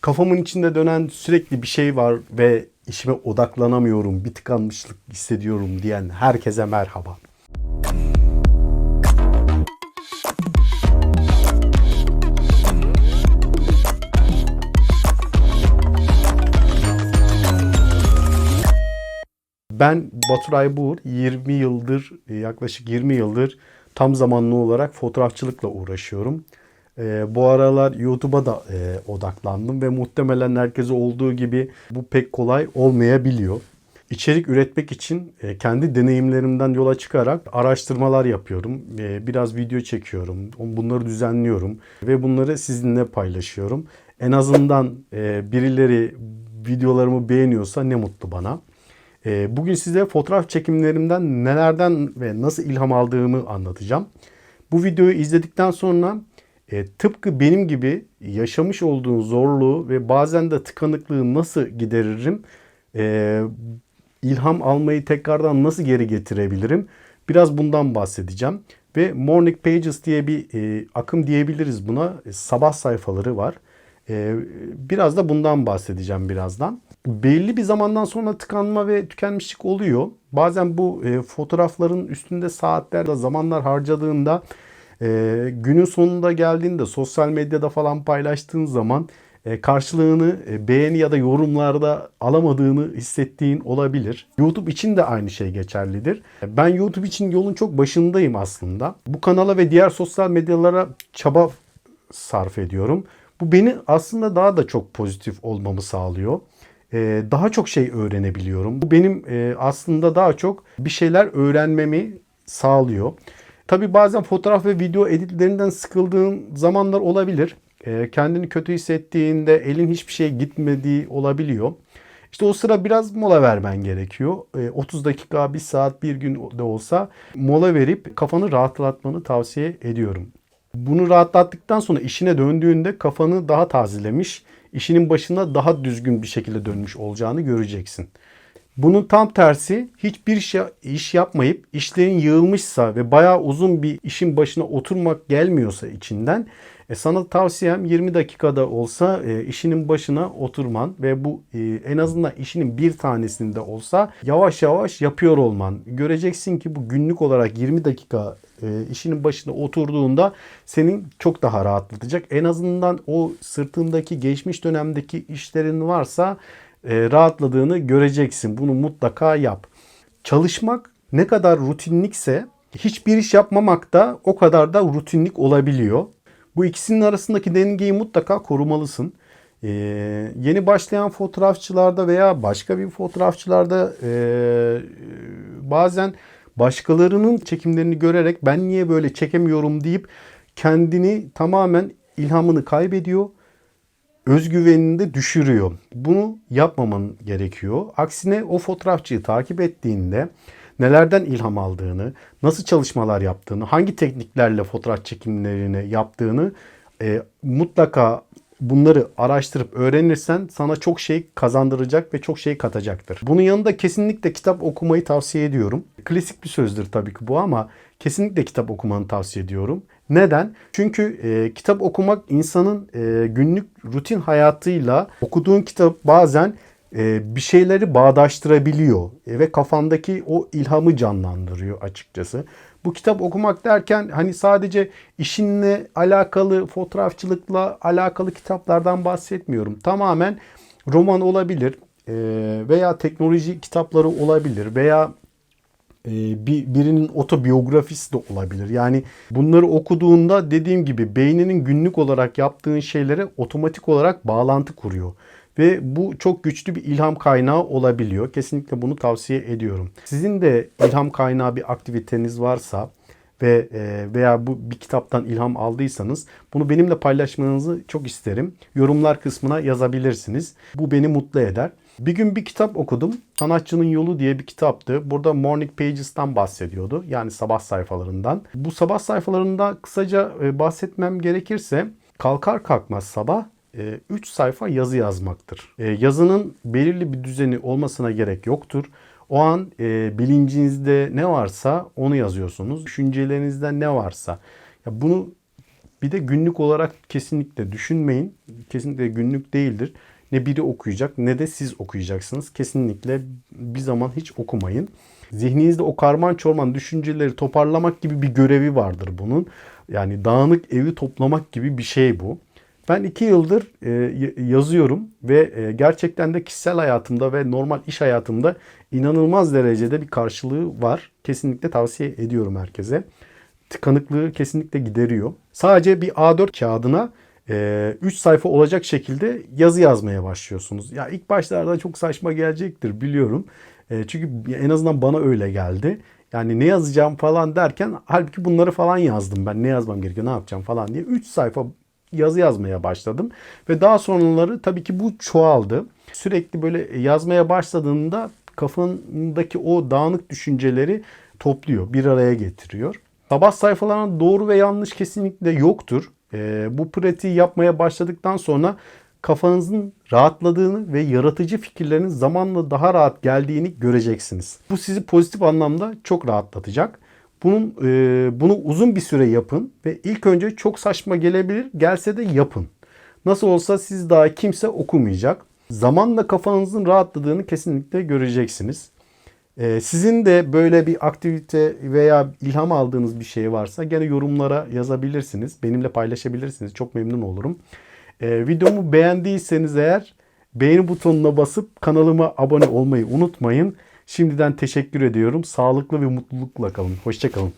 Kafamın içinde dönen sürekli bir şey var ve işime odaklanamıyorum, bir tıkanmışlık hissediyorum diyen herkese merhaba. Ben Baturay Buğur, 20 yıldır, yaklaşık 20 yıldır tam zamanlı olarak fotoğrafçılıkla uğraşıyorum. Ee, bu aralar YouTube'a da e, odaklandım ve muhtemelen herkese olduğu gibi bu pek kolay olmayabiliyor. İçerik üretmek için e, kendi deneyimlerimden yola çıkarak araştırmalar yapıyorum. E, biraz video çekiyorum, bunları düzenliyorum ve bunları sizinle paylaşıyorum. En azından e, birileri videolarımı beğeniyorsa ne mutlu bana. E, bugün size fotoğraf çekimlerimden nelerden ve nasıl ilham aldığımı anlatacağım. Bu videoyu izledikten sonra e, tıpkı benim gibi yaşamış olduğun zorluğu ve bazen de tıkanıklığı nasıl gideririm, e, ilham almayı tekrardan nasıl geri getirebilirim biraz bundan bahsedeceğim. Ve Morning Pages diye bir e, akım diyebiliriz buna. E, sabah sayfaları var. E, biraz da bundan bahsedeceğim birazdan. Belli bir zamandan sonra tıkanma ve tükenmişlik oluyor. Bazen bu e, fotoğrafların üstünde saatler, zamanlar harcadığında e, günün sonunda geldiğinde sosyal medyada falan paylaştığın zaman e, karşılığını e, beğeni ya da yorumlarda alamadığını hissettiğin olabilir. YouTube için de aynı şey geçerlidir. Ben YouTube için yolun çok başındayım aslında. Bu kanala ve diğer sosyal medyalara çaba sarf ediyorum. Bu beni aslında daha da çok pozitif olmamı sağlıyor. Daha çok şey öğrenebiliyorum. Bu benim e, aslında daha çok bir şeyler öğrenmemi sağlıyor. Tabi bazen fotoğraf ve video editlerinden sıkıldığın zamanlar olabilir. Ee, kendini kötü hissettiğinde elin hiçbir şey gitmediği olabiliyor. İşte o sıra biraz mola vermen gerekiyor. 30 dakika, 1 saat, bir gün de olsa mola verip kafanı rahatlatmanı tavsiye ediyorum. Bunu rahatlattıktan sonra işine döndüğünde kafanı daha tazelemiş, işinin başına daha düzgün bir şekilde dönmüş olacağını göreceksin. Bunun tam tersi hiçbir iş, yapmayıp işlerin yığılmışsa ve bayağı uzun bir işin başına oturmak gelmiyorsa içinden e, sana tavsiyem 20 dakikada olsa e, işinin başına oturman ve bu e, en azından işinin bir tanesinde olsa yavaş yavaş yapıyor olman. Göreceksin ki bu günlük olarak 20 dakika e, işinin başına oturduğunda senin çok daha rahatlatacak. En azından o sırtındaki geçmiş dönemdeki işlerin varsa e, rahatladığını göreceksin. Bunu mutlaka yap. Çalışmak ne kadar rutinlikse hiçbir iş yapmamak da o kadar da rutinlik olabiliyor. Bu ikisinin arasındaki dengeyi mutlaka korumalısın. Ee, yeni başlayan fotoğrafçılarda veya başka bir fotoğrafçılarda e, bazen başkalarının çekimlerini görerek ben niye böyle çekemiyorum deyip kendini tamamen ilhamını kaybediyor. Özgüvenini de düşürüyor. Bunu yapmaman gerekiyor. Aksine o fotoğrafçıyı takip ettiğinde nelerden ilham aldığını, nasıl çalışmalar yaptığını, hangi tekniklerle fotoğraf çekimlerini yaptığını e, mutlaka bunları araştırıp öğrenirsen sana çok şey kazandıracak ve çok şey katacaktır. Bunun yanında kesinlikle kitap okumayı tavsiye ediyorum. Klasik bir sözdür tabii ki bu ama kesinlikle kitap okumanı tavsiye ediyorum. Neden? Çünkü e, kitap okumak insanın e, günlük rutin hayatıyla okuduğun kitap bazen e, bir şeyleri bağdaştırabiliyor e, ve kafandaki o ilhamı canlandırıyor açıkçası. Bu kitap okumak derken hani sadece işinle alakalı, fotoğrafçılıkla alakalı kitaplardan bahsetmiyorum. Tamamen roman olabilir e, veya teknoloji kitapları olabilir veya bir birinin otobiyografisi de olabilir. Yani bunları okuduğunda dediğim gibi beyninin günlük olarak yaptığın şeylere otomatik olarak bağlantı kuruyor. Ve bu çok güçlü bir ilham kaynağı olabiliyor. Kesinlikle bunu tavsiye ediyorum. Sizin de ilham kaynağı bir aktiviteniz varsa ve veya bu bir kitaptan ilham aldıysanız bunu benimle paylaşmanızı çok isterim. Yorumlar kısmına yazabilirsiniz. Bu beni mutlu eder. Bir gün bir kitap okudum. Sanatçının Yolu diye bir kitaptı. Burada Morning Pages'tan bahsediyordu. Yani sabah sayfalarından. Bu sabah sayfalarında kısaca bahsetmem gerekirse kalkar kalkmaz sabah 3 sayfa yazı yazmaktır. Yazının belirli bir düzeni olmasına gerek yoktur. O an e, bilincinizde ne varsa onu yazıyorsunuz. Düşüncelerinizde ne varsa. Bunu Bir de günlük olarak kesinlikle düşünmeyin. Kesinlikle günlük değildir. Ne biri okuyacak ne de siz okuyacaksınız. Kesinlikle bir zaman hiç okumayın. Zihninizde o karman çorman düşünceleri toparlamak gibi bir görevi vardır bunun. Yani dağınık evi toplamak gibi bir şey bu. Ben iki yıldır e, yazıyorum ve e, gerçekten de kişisel hayatımda ve normal iş hayatımda inanılmaz derecede bir karşılığı var. Kesinlikle tavsiye ediyorum herkese. Tıkanıklığı kesinlikle gideriyor. Sadece bir A4 kağıdına 3 sayfa olacak şekilde yazı yazmaya başlıyorsunuz. Ya ilk başlarda çok saçma gelecektir biliyorum. E, çünkü en azından bana öyle geldi. Yani ne yazacağım falan derken halbuki bunları falan yazdım ben. Ne yazmam gerekiyor, ne yapacağım falan diye. 3 sayfa yazı yazmaya başladım. Ve daha sonraları tabii ki bu çoğaldı. Sürekli böyle yazmaya başladığında kafandaki o dağınık düşünceleri topluyor, bir araya getiriyor. Sabah sayfalarına doğru ve yanlış kesinlikle yoktur. Ee, bu pratiği yapmaya başladıktan sonra kafanızın rahatladığını ve yaratıcı fikirlerin zamanla daha rahat geldiğini göreceksiniz. Bu sizi pozitif anlamda çok rahatlatacak. Bunun e, bunu uzun bir süre yapın ve ilk önce çok saçma gelebilir, gelse de yapın. Nasıl olsa siz daha kimse okumayacak. Zamanla kafanızın rahatladığını kesinlikle göreceksiniz. Ee, sizin de böyle bir aktivite veya ilham aldığınız bir şey varsa gene yorumlara yazabilirsiniz. Benimle paylaşabilirsiniz. Çok memnun olurum. Ee, videomu beğendiyseniz eğer beğeni butonuna basıp kanalıma abone olmayı unutmayın. Şimdiden teşekkür ediyorum. Sağlıklı ve mutlulukla kalın. Hoşçakalın.